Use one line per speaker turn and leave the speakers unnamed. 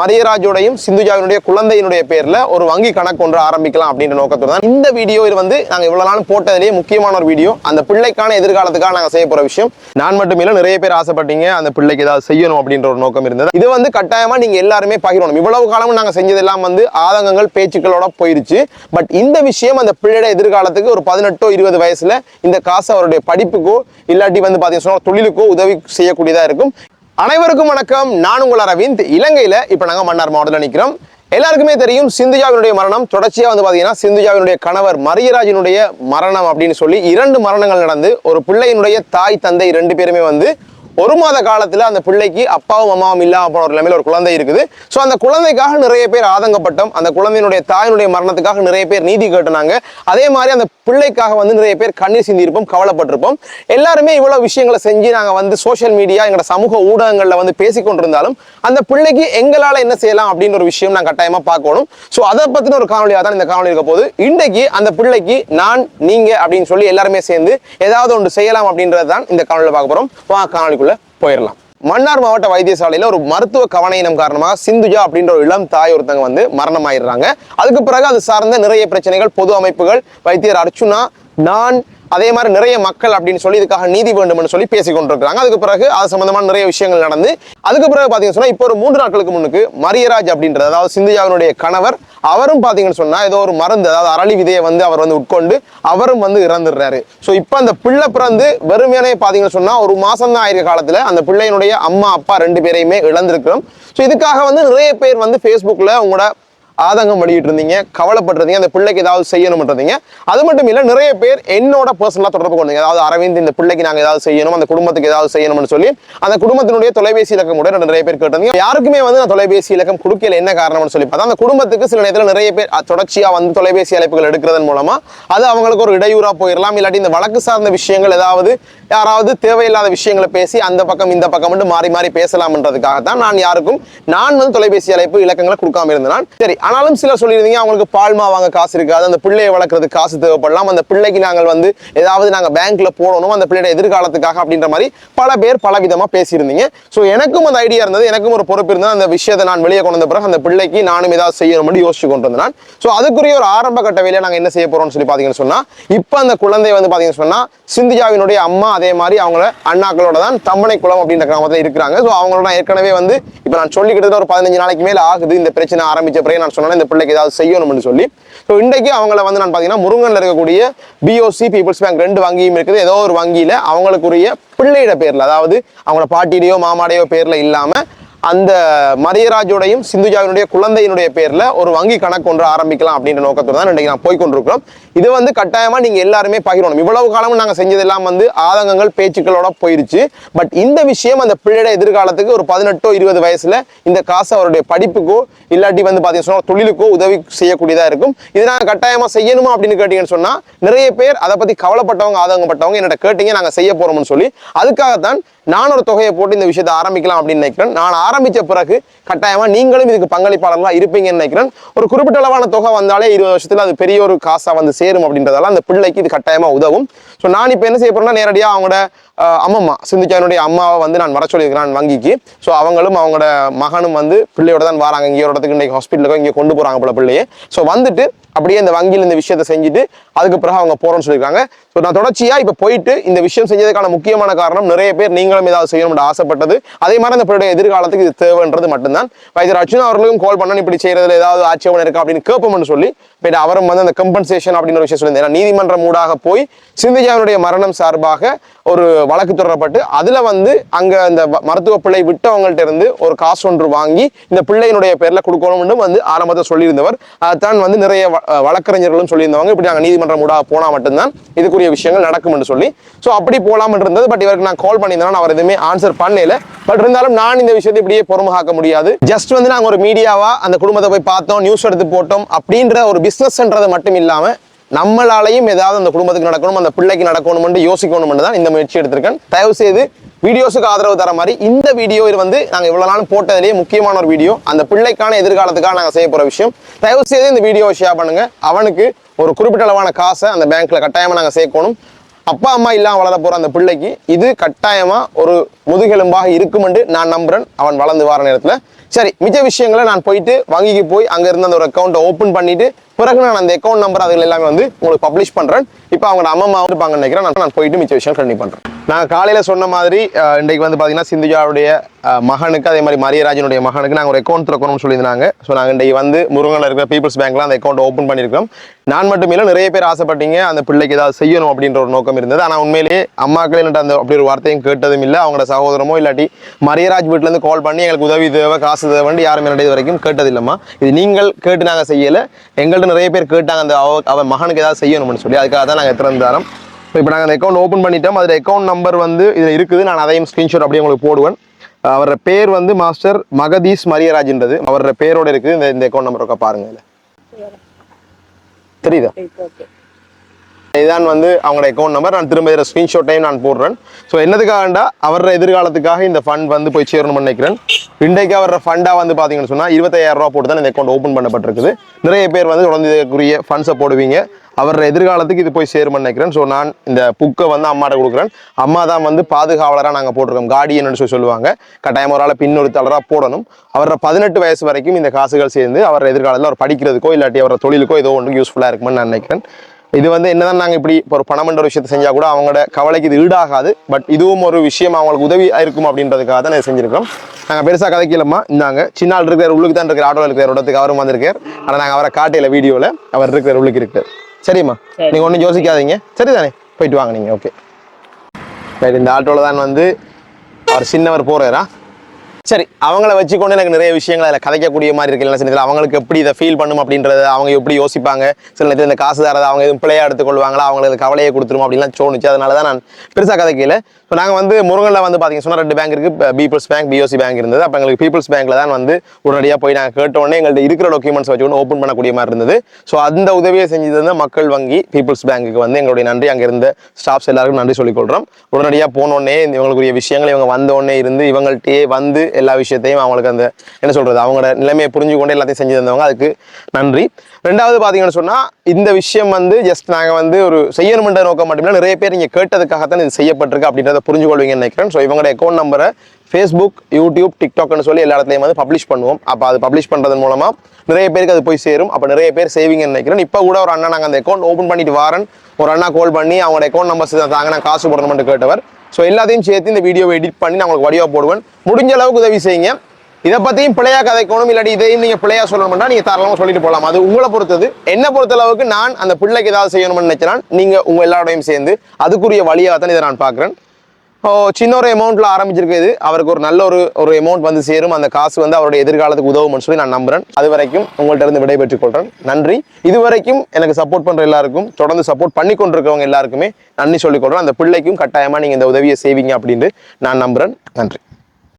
மரியராஜோடையும் சிந்துஜாவினுடைய குழந்தையினுடைய பேர்ல ஒரு வங்கி கணக்கு ஒன்று ஆரம்பிக்கலாம் அப்படின்ற நோக்கத்தோட தான் இந்த வீடியோ இது வந்து நாங்க இவ்வளவு நாள் போட்டதிலேயே முக்கியமான ஒரு வீடியோ. அந்த பிள்ளைக்கான எதிர்காலத்துக்காக நாங்க செய்ய போற விஷயம். நான் மட்டும் இல்ல நிறைய பேர் ஆசைப்பட்டீங்க அந்த பிள்ளைக்கு ஏதாவது செய்யணும் அப்படின்ற ஒரு நோக்கம் இருந்தது. இது வந்து கட்டாயமா நீங்க எல்லாருமே பகிரணும். இவ்வளவு காலமும் நாங்க செஞ்சதெல்லாம் வந்து ஆதங்கங்கள் பேச்சுக்களோட போயிருச்சு. பட் இந்த விஷயம் அந்த பிள்ளையோட எதிர்காலத்துக்கு ஒரு பதினெட்டோ இருபது வயசுல இந்த காசு அவருடைய படிப்புக்கோ இல்லாட்டி வந்து பாத்தீங்கன்னா தொழிலுக்கோ உதவி செய்யக்கூடியதா இருக்கும். அனைவருக்கும் வணக்கம். நான் உங்கள் அரவிந்த். இலங்கையில இப்ப நாங்க மன்னார் மாவட்டத்தில் நிற்கிறோம் எல்லாருக்குமே தெரியும் சிந்துஜாவினுடைய மரணம். தொடர்ச்சியா வந்து பாத்தீங்கன்னா சிந்துஜாவினுடைய கணவர் மரியராஜினுடைய மரணம் அப்படின்னு சொல்லி இரண்டு மரணங்கள் நடந்து ஒரு பிள்ளையினுடைய தாய் தந்தை ரெண்டு பேருமே வந்து ஒரு மாத காலத்தில் அந்த பிள்ளைக்கு அப்பாவும் அம்மாவும் இல்லாம போன ஒரு நிலைமையில் ஒரு குழந்தை இருக்குது. ஸோ அந்த குழந்தைக்காக நிறைய பேர் ஆதங்கப்பட்டோம். அந்த குழந்தையினுடைய தாயினுடைய மரணத்துக்காக நிறைய பேர் நீதி கேட்டுனாங்க அதே மாதிரி அந்த பிள்ளைக்காக வந்து நிறைய பேர் கண்ணீர் சிந்திருப்போம் கவலைப்பட்டிருப்போம். எல்லாருமே இவ்வளோ விஷயங்களை செஞ்சு நாங்கள் வந்து சோஷியல் மீடியா எங்களோட சமூக ஊடகங்களில் வந்து பேசிக்கொண்டிருந்தாலும் அந்த பிள்ளைக்கு எங்களால் என்ன செய்யலாம் அப்படின்ற ஒரு விஷயம் நான் கட்டாயமாக பார்க்கணும். ஸோ அதை பற்றின ஒரு காணொலியாக தான் இந்த காணொலி இருக்க போது இன்றைக்கு அந்த பிள்ளைக்கு நான் நீங்கள் அப்படின்னு சொல்லி எல்லாருமே சேர்ந்து ஏதாவது ஒன்று செய்யலாம் அப்படின்றது தான் இந்த காணொலியில் பார்க்க போகிறோம் வா காணொலிக்குள்ள போயிடலாம் மன்னார் மாவட்ட வைத்தியசாலையில் ஒரு மருத்துவ கவனையினம் காரணமாக சிந்துஜா அப்படின்ற ஒரு இளம் தாய் ஒருத்தங்க வந்து மரணம் ஆயிடுறாங்க அதுக்கு பிறகு அது சார்ந்த நிறைய பிரச்சனைகள் பொது அமைப்புகள் வைத்தியர் அர்ச்சுனா நான் அதே மாதிரி நிறைய மக்கள் அப்படின்னு சொல்லி இதுக்காக நீதி வேண்டும்னு சொல்லி பேசி கொண்டிருக்கிறாங்க அதுக்கு பிறகு அது சம்பந்தமான நிறைய விஷயங்கள் நடந்து அதுக்கு பிறகு பார்த்தீங்கன்னு சொன்னால் இப்போ ஒரு மூன்று நாட்களுக்கு முன்னுக்கு மரியராஜ் அப்படின்றது அதாவது சிந்துஜாவினுடைய கணவர் அவரும் பார்த்தீங்கன்னு சொன்னால் ஏதோ ஒரு மருந்து அதாவது அரளி விதையை வந்து அவர் வந்து உட்கொண்டு அவரும் வந்து இறந்துடுறாரு. ஸோ இப்போ அந்த பிள்ளை பிறந்து வெறுமையானே பார்த்தீங்கன்னு சொன்னால் ஒரு மாதம் தான் ஆயிருக்க காலத்தில் அந்த பிள்ளையினுடைய அம்மா அப்பா ரெண்டு பேரையுமே இழந்திருக்கிறோம். ஸோ இதுக்காக வந்து நிறைய பேர் வந்து ஃபேஸ்புக்கில் உங்களோட ஆதங்கம் வெளியிட்டு இருந்தீங்க கவலைப்பட்டிருந்தீங்க அந்த பிள்ளைக்கு ஏதாவது செய்யணும்ன்றதீங்க அது மட்டும் இல்லை நிறைய பேர் என்னோட பர்சனலாக தொடர்பு கொண்டீங்க. அதாவது அரவிந்த் இந்த பிள்ளைக்கு நாங்கள் ஏதாவது செய்யணும் அந்த குடும்பத்துக்கு ஏதாவது செய்யணும்னு சொல்லி அந்த குடும்பத்தினுடைய தொலைபேசி இலக்கம் கூட நிறைய பேர் கேட்டிருந்தீங்க. யாருக்குமே வந்து நான் தொலைபேசி இலக்கம் கொடுக்கல என்ன காரணம்னு சொல்லி பார்த்தா அந்த குடும்பத்துக்கு சில நேரத்தில் நிறைய பேர் தொடர்ச்சியாக வந்து தொலைபேசி அழைப்புகள் எடுக்கிறதன் மூலமா அது அவங்களுக்கு ஒரு இடையூறா போயிடலாம் இல்லாட்டி இந்த வழக்கு சார்ந்த விஷயங்கள் ஏதாவது யாராவது தேவையில்லாத விஷயங்களை பேசி அந்த பக்கம் இந்த பக்கம் மட்டும் மாறி மாறி பேசலாம்ன்றதுக்காக தான் நான் யாருக்கும் நான் வந்து தொலைபேசி அழைப்பு இலக்கங்களை கொடுக்காம இருந்தேன். சரி ஆனாலும் சில சொல்லியிருந்தீங்க அவங்களுக்கு பால்மா வாங்க காசு இருக்காது அந்த பிள்ளையை வளர்க்குறது காசு தேவைப்படலாம் அந்த பிள்ளைக்கு நாங்கள் வந்து ஏதாவது நாங்கள் பேங்க்கில் போடணும் அந்த பிள்ளையோட எதிர்காலத்துக்காக அப்படின்ற மாதிரி பல பேர் பல விதமாக பேசியிருந்தீங்க. ஸோ எனக்கும் அந்த ஐடியா இருந்தது எனக்கும் ஒரு பொறுப்பு இருந்தது அந்த விஷயத்தை நான் வெளியே கொண்டு வந்த பிறகு அந்த பிள்ளைக்கு நானும் ஏதாவது செய்யணும்னு யோசிச்சு கொண்டு வந்தேன் ஸோ அதுக்குரிய ஒரு ஆரம்ப கட்ட வேலையை நாங்கள் என்ன செய்ய போகிறோம்னு சொல்லி பார்த்தீங்கன்னு சொன்னால் இப்போ அந்த குழந்தை வந்து பார்த்தீங்கன்னு சொன்னால் சிந்தியாவினுடைய அம்மா அதே மாதிரி அவங்கள அண்ணாக்களோட தான் தம்பனை குளம் அப்படின்ற கிராமத்தில் இருக்கிறாங்க. ஸோ அவங்களோட நான் ஏற்கனவே வந்து இப்போ நான் சொல்லிக்கிட்டு ஒரு பதினஞ்சு நாளைக்கு மேலே ஆகுது இந்த பிரச்சனை ஆரம்பிச்ச பிறகு நான் சொன்னேன் இந்த பிள்ளைக்கு ஏதாவது செய்யணும்னு சொல்லி. ஸோ இன்றைக்கு அவங்கள வந்து நான் பார்த்தீங்கன்னா முருங்கனில் இருக்கக்கூடிய பிஓசி பீப்புள்ஸ் பேங்க் ரெண்டு வங்கியும் இருக்குது. ஏதோ ஒரு வங்கியில அவங்களுக்குரிய பிள்ளையிட பேர்ல அதாவது அவங்களோட பாட்டியுடையோ மாமாடையோ பேர்ல இல்லாம அந்த மரியராஜோடையும் சிந்துஜாவினுடைய குழந்தையினுடைய பேரில் ஒரு வங்கி கணக்கு ஒன்று ஆரம்பிக்கலாம் அப்படின்ற நோக்கத்தோடு தான் இன்றைக்கு நான் போய்கொண்டிருக்கிறோம். இது வந்து கட்டாயமாக நீங்கள் எல்லாருமே பகிரணும் இவ்வளவு காலமும் நாங்கள் செஞ்சதெல்லாம் வந்து ஆதங்கங்கள் பேச்சுக்களோட போயிருச்சு. பட் இந்த விஷயம் அந்த பிள்ளையோட எதிர்காலத்துக்கு ஒரு பதினெட்டோ இருபது வயசில் இந்த காசு அவருடைய படிப்புக்கோ இல்லாட்டி வந்து பார்த்தீங்கன்னா தொழிலுக்கோ உதவி செய்யக்கூடியதாக இருக்கும். இது நாங்கள் கட்டாயமாக செய்யணுமா அப்படின்னு கேட்டிங்கன்னு சொன்னால் நிறைய பேர் அதை பற்றி கவலைப்பட்டவங்க ஆதங்கப்பட்டவங்க என்னோட கேட்டீங்க நாங்கள் செய்ய போகிறோம்னு சொல்லி அதுக்காகத்தான் நான் ஒரு தொகையை போட்டு இந்த விஷயத்தை ஆரம்பிக்கலாம் அப்படின்னு நினைக்கிறேன். நான் ஆரம்பித்த பிறகு கட்டாயமாக நீங்களும் இதுக்கு பங்களிப்பாளர்களாக இருப்பீங்கன்னு நினைக்கிறேன். ஒரு குறிப்பிட்ட அளவான தொகை வந்தாலே இருபது வருஷத்தில் அது பெரிய ஒரு காசாக வந்து சேரும் அப்படின்றதால அந்த பிள்ளைக்கு இது கட்டாயமாக உதவும். ஸோ நான் இப்போ என்ன செய்ய போகிறேன்னா நேரடியாக அவங்களோட அம்மம்மா சிந்துச்சானுடைய அம்மாவை வந்து நான் வர சொல்லியிருக்கிறேன் வங்கிக்கு. ஸோ அவங்களும் அவங்களோட மகனும் வந்து பிள்ளையோட தான் வராங்க. இங்கே ஒரு இடத்துக்கு இன்னைக்கு ஹாஸ்பிட்டலுக்கு இங்கே கொண்டு போகிறாங்க போல பிள்ளையே. ஸோ வந்துட்டு அப்படியே இந்த வங்கியில் இந்த விஷயத்தை செஞ்சுட்டு அதுக்கு பிறகு அவங்க போகிறோம்னு சொல்லியிருக்காங்க. ஸோ நான் தொடர்ச்சியாக இப்போ போயிட்டு இந்த விஷயம் செஞ்சதுக்கான முக்கியமான காரணம் நிறைய பேர் நீங்களும் ஏதாவது செய்யணும்னு ஆசைப்பட்டது. அதே மாதிரி அந்த பிள்ளைய எதிர்காலத்துக்கு இது தேவைன்றது மட்டும்தான். வைத்தியர் அர்ஜுன் அவர்களுக்கும் கால் பண்ணணும் இப்படி செய்யறதுல ஏதாவது ஆட்சேபம் இருக்கா அப்படின்னு கேட்போம்னு சொல்லி போயிட்டு அவரும் வந்து அந்த கம்பன்சேஷன் அப்படின்னு ஒரு விஷயம் சொல்லியிருந்தேன். ஏன்னா நீதிமன்றம் ஊடாக போய் சிந்திஜாவினுடைய மரணம் சார்பாக ஒரு வழக்கு தொடரப்பட்டு அதில் வந்து அங்கே அந்த மருத்துவ பிள்ளை விட்டவங்கள்ட்ட இருந்து ஒரு காசு ஒன்று வாங்கி இந்த பிள்ளையினுடைய பேரில் கொடுக்கணும்னு வந்து ஆரம்பத்தில் சொல்லியிருந்தவர். தான் வந்து நிறைய வ- வழக்கறிஞர்களும் சொல்லியிருந்தவங்க. இப்படி நாங்கள் நீதிமன்றம் ஊடாக போனால் மட்டும்தான் இதுக்குரிய விஷயங்கள் நடக்கும் என்று சொல்லி. ஸோ அப்படி போலாம்னு இருந்தது. பட் இவருக்கு நான் கால் பண்ணியிருந்தேன். அவர் எதுவுமே ஆன்சர் பண்ணல. பட் இருந்தாலும் நான் இந்த விஷயத்தை இப்படியே பொறுமகாக்க முடியாது. ஜஸ்ட் வந்து நாங்கள் ஒரு மீடியாவாக அந்த குடும்பத்தை போய் பார்த்தோம் நியூஸ் எடுத்து போட்டோம் அப்படின்ற ஒரு பிஸ்னஸ்ன்றது மட்டும் இல்லாமல் நம்மளாலையும் ஏதாவது அந்த குடும்பத்துக்கு நடக்கணும் அந்த பிள்ளைக்கு நடக்கணும்னு யோசிக்கணும்னு தான் இந்த முயற்சி எடுத்திருக்கேன். தயவு செய்து வீடியோஸுக்கு ஆதரவு தர மாதிரி இந்த வீடியோ இது வந்து நாங்கள் இவ்வளோ நாள் போட்டதுலேயே முக்கியமான ஒரு வீடியோ அந்த பிள்ளைக்கான எதிர்காலத்துக்காக நாங்கள் செய்ய போகிற விஷயம். தயவு செய்து இந்த வீடியோவை ஷேர் பண்ணுங்க. அவனுக்கு ஒரு குறிப்பிட்ட அளவான காசை அந்த பேங்க்கில் கட்டாயமாக நாங்கள் சேர்க்கணும். அப்பா அம்மா இல்லாமல் வளர போகிற அந்த பிள்ளைக்கு இது கட்டாயமாக ஒரு முதுகெலும்பாக இருக்குமெண்டு நான் நம்புகிறேன் அவன் வளர்ந்து வர நேரத்தில். சரி மிச்ச விஷயங்களை நான் போயிட்டு வங்கிக்கு போய் அங்கே இருந்து அந்த ஒரு அக்கௌண்ட்டை ஓப்பன் பண்ணிவிட்டு பிறகு நான் அந்த அக்கௌண்ட் நம்பர் அதில் எல்லாமே வந்து உங்களுக்கு பப்ளிஷ் பண்றேன். இப்போ அவங்க அம்மா இருப்பாங்கன்னு நினைக்கிறேன். நான் நான் போயிட்டு மிச்ச விஷயம் கண்டிப்பாக பண்ணுறேன் நான் காலையில் சொன்ன மாதிரி இன்றைக்கு வந்து பாத்தீங்கன்னா சிந்துஜாவுடைய மகனுக்கு அதே மாதிரி மரியராஜனுடைய மகனுக்கு நாங்கள் ஒரு அக்கௌண்ட் திறக்கணும்னு சொல்லியிருந்தாங்க. ஸோ நாங்கள் இன்றைக்கு வந்து முருகனில் இருக்கிற பீப்புள்ஸ் பேங்க்ல அந்த அக்கௌண்ட் ஓப்பன் பண்ணியிருக்கோம் நான் மட்டும் இல்லை நிறைய பேர் ஆசைப்பட்டீங்க அந்த பிள்ளைக்கு ஏதாவது செய்யணும் அப்படின்ற ஒரு நோக்கம் இருந்தது. ஆனால் உண்மையிலேயே அம்மாக்கள் என்கிட்ட அந்த அப்படி ஒரு வார்த்தையும் கேட்டதும் இல்லை. அவங்களோட சகோதரமோ இல்லாட்டி மரியராஜ் வீட்டிலேருந்து கால் பண்ணி எங்களுக்கு உதவி தேவை காசு தேவைன்னு யாரும் என்னுடைய இது வரைக்கும் கேட்டதில்லைம்மா. இது நீங்கள் கேட்டு நாங்கள் செய்யலை. எங்கள்கிட்ட நிறைய பேர் கேட்டாங்க அந்த அவ அவன் மகனுக்கு ஏதாவது செய்யணும்னு சொல்லி. அதுக்காக தான் நாங்கள் திறந்தாரோம் இப்போ இப்போ நாங்கள் அந்த அக்கௌண்ட் ஓப்பன் பண்ணிட்டோம். அதில் அக்கௌண்ட் நம்பர் வந்து இதில் இருக்குது. நான் அதையும் ஸ்க்ரீன்ஷாட் அப்படியே உங்களுக்கு போடுவேன். அவரோட பேர் வந்து மாஸ்டர் மகதீஷ் மரியராஜ்ன்றது. அவரோட பேரோட இருக்குது. இந்த இந்த அக்கௌண்ட் நம்பர் பாருங்க இதில். தெரியுதா? இதான் வந்து அவங்களோட அக்கௌண்ட் நம்பர் நான் திரும்ப இதில் ஸ்க்ரீன்ஷாட்டையும் நான் போடுறேன். ஸோ என்னதுக்காகண்டா? அவரோட எதிர்காலத்துக்காக இந்த ஃபண்ட் வந்து போய் சேரணும்னு நினைக்கிறேன். இன்றைக்கு அவரோட ஃபண்டாக வந்து பார்த்தீங்கன்னு சொன்னால் இருபத்தாயிரம் ரூபா போட்டு தான் இந்த அக்கௌண்ட் ஓப்பன் பண்ணப்பட்டிருக்குது. நிறைய பேர் வந்து தொடர்ந்து இதுக்குரிய ஃபண்ட்ஸை போடுவீங்க. அவரோட எதிர்காலத்துக்கு இது போய் சேரும்னு நினைக்கிறேன். ஸோ நான் இந்த புக்கை வந்து அம்மாட்ட கொடுக்குறேன். அம்மா தான் வந்து பாதுகாவலராக நாங்கள் போட்டிருக்கோம். கார்டியன் சொல்லி சொல்லுவாங்க. கட்டாயம் ஒரு ஆளை பின்னொருத்தாளராக போடணும். அவரோட பதினெட்டு வயசு வரைக்கும் இந்த காசுகள் சேர்ந்து அவரோட எதிர்காலத்தில் அவர் படிக்கிறதுக்கோ இல்லாட்டி அவரோட தொழிலுக்கோ ஏதோ ஒன்று யூஸ்ஃபுல்லாக இருக்குமென்னு நான் நினைக்கிறேன். இது வந்து என்னதான் நாங்கள் இப்படி இப்போ ஒரு பணம்ன்ற ஒரு விஷயத்தை செஞ்சால் கூட அவங்களோட கவலைக்கு இது ஈடாகாது. பட் இதுவும் ஒரு விஷயம் அவங்களுக்கு உதவி இருக்கும் அப்படின்றதுக்காக தான் இதை செஞ்சிருக்கோம் நாங்கள் பெருசாக கதைக்கலமா இந்தாங்க சின்ன ஆள் இருக்கிற உள்ளுக்கு தான் இருக்கிற ஆட்டோவில் இருக்கிற இடத்துக்கு அவரும் வந்திருக்கார். ஆனால் நாங்கள் அவரை காட்டையில் வீடியோவில் அவர் இருக்கிற உள்ளுக்கு இருக்கார் சரிம்மா.
சரி.
நீங்கள் ஒன்றும் யோசிக்காதீங்க. சரிதானே? போயிட்டு வாங்க நீங்கள் ஓகே இந்த ஆட்டோவில் தான் வந்து அவர் சின்னவர் போகிறாரா சரி அவங்கள வச்சுக்கொண்டு எனக்கு நிறைய விஷயங்கள் அதில் கதைக்கக்கூடிய மாதிரி இருக்கு. இல்லை சில அவங்களுக்கு எப்படி இதை ஃபீல் பண்ணும் அப்படின்றத அவங்க எப்படி யோசிப்பாங்க? சில நேரத்தில் இந்த காசு தரதை அவங்க எதுவும் பிள்ளையா எடுத்துக்கொள்வாங்களா? அவங்களுக்கு கவலையை கொடுத்துரும் அப்படின்லாம் தோணுச்சு. அதனால தான் நான் பெருசாக கதைக்கல ஸோ நாங்கள் வந்து முருகனில் வந்து பார்த்தீங்கன்னா சொன்னால் ரெண்டு பேங்க் இருக்குது பீப்புள்ஸ் பேங்க் பிஓசி பேங்க் இருந்தது. அப்போ எங்களுக்கு பீப்புள்ஸ் பேங்க்கில் தான் வந்து உடனடியாக போய் நாங்கள் கேட்டோடனே எங்கள்கிட்ட இருக்கிற டாக்குமெண்ட்ஸ் வச்சுக்கொண்டு ஓப்பன் பண்ணக்கூடிய மாதிரி இருந்தது. ஸோ அந்த உதவியை செஞ்சது வந்து மக்கள் வங்கி பீப்புள்ஸ் பேங்க்குக்கு வந்து எங்களுடைய நன்றி. அங்கே இருந்த ஸ்டாஃப்ஸ் எல்லாருக்கும் நன்றி சொல்லிக்கொள்கிறோம் உடனடியாக போனோடனே இவங்களுக்குரிய விஷயங்கள் இவங்க வந்தோடனே இருந்து இவங்கள்ட்டயே வந்து எல்லா விஷயத்தையும் அவங்களுக்கு அந்த என்ன சொல்கிறது அவங்களோட நிலைமையை புரிஞ்சு கொண்டு எல்லாத்தையும் செஞ்சு தந்தவங்க. அதுக்கு நன்றி. ரெண்டாவது பார்த்தீங்கன்னு சொன்னால் இந்த விஷயம் வந்து ஜஸ்ட் நாங்கள் வந்து ஒரு செய்யணுமென்ற நோக்கம் மட்டுமில்லை நிறைய பேர் நீங்க கேட்டதுக்காகத்தான் இது செய்யப்பட்டிருக்கு அப்படின்றது புரிஞ்சு கொள்வீங்கன்னு நினைக்கிறேன். ஸோ இவங்களோட அக்கௌண்ட் நம்பரை ஃபேஸ்புக் யூடியூப் டிக்டாக்னு சொல்லி எல்லா இடத்துலையும் வந்து பப்ளிஷ் பண்ணுவோம். அப்போ அது பப்ளிஷ் பண்ணுறதன் மூலமாக நிறைய பேருக்கு அது போய் சேரும். அப்போ நிறைய பேர் சேவிங்னு நினைக்கிறேன். இப்போ கூட ஒரு அண்ணா நாங்கள் அந்த அக்கௌண்ட் ஓப்பன் பண்ணிட்டு வாரன். ஒரு அண்ணா கால் பண்ணி அவங்களோட அக்கௌண்ட் நம்பர்ஸ் தாங்க நான் காசு போடணும்னு கேட்டவர். ஸோ எல்லாத்தையும் சேர்த்து இந்த வீடியோவை எடிட் பண்ணி நான் உங்களுக்கு வடிவாக போடுவேன். முடிஞ்ச அளவுக்கு உதவி செய்யுங்க. இதை பற்றியும் பிள்ளையா கதைக்கணும் இல்லாட்டி இதையும் நீங்க பிள்ளையா சொல்லணும்னா நீங்கள் தாராளமாக சொல்லிட்டு போகலாம். அது உங்களை பொறுத்தது. என்ன பொறுத்த அளவுக்கு நான் அந்த பிள்ளைக்கு ஏதாவது செய்யணும்னு நினைச்சேன் நீங்கள் உங்கள் எல்லாரோடையும் சேர்ந்து அதுக்குரிய வழியாக தான் இதை நான் பார்க்குறேன். சின்ன ஒரு அமௌண்ட்ல ஆரம்பிச்சிருக்கு இது அவருக்கு ஒரு நல்ல ஒரு ஒரு அமௌண்ட் வந்து சேரும். அந்த காசு வந்து அவருடைய எதிர்காலத்துக்கு உதவும்னு சொல்லி நான் நம்புறேன். அது வரைக்கும் உங்கள்கிட்ட இருந்து விடைபெற்றுக் கொள்றேன். நன்றி. இது வரைக்கும் எனக்கு சப்போர்ட் பண்ற எல்லாருக்கும் தொடர்ந்து சப்போர்ட் பண்ணி கொண்டிருக்கவங்க எல்லாருக்குமே நன்றி சொல்லிக் கொள்றேன். அந்த பிள்ளைக்கும் கட்டாயமா நீங்க இந்த உதவியை செய்வீங்க அப்படின்ட்டு நான் நம்புறேன். நன்றி.